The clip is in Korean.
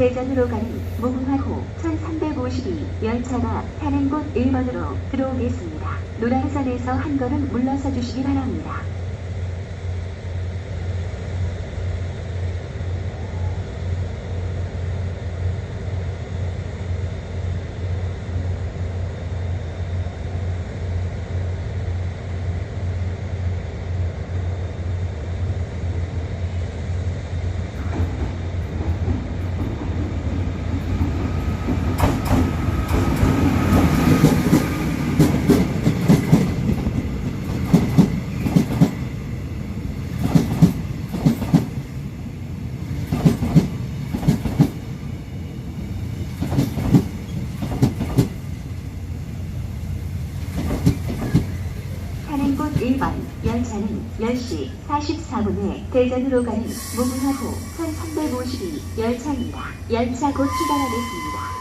대전으로 가는 무궁화호 1352 열차가 타는 곳 1번으로 들어오겠습니다. 노란선에서 한 걸음 물러서 주시기 바랍니다. 타는 곳 1번 열차는 10시 44분에 대전으로 가는 무궁화호 1352 열차입니다. 열차 곧 출발하겠습니다.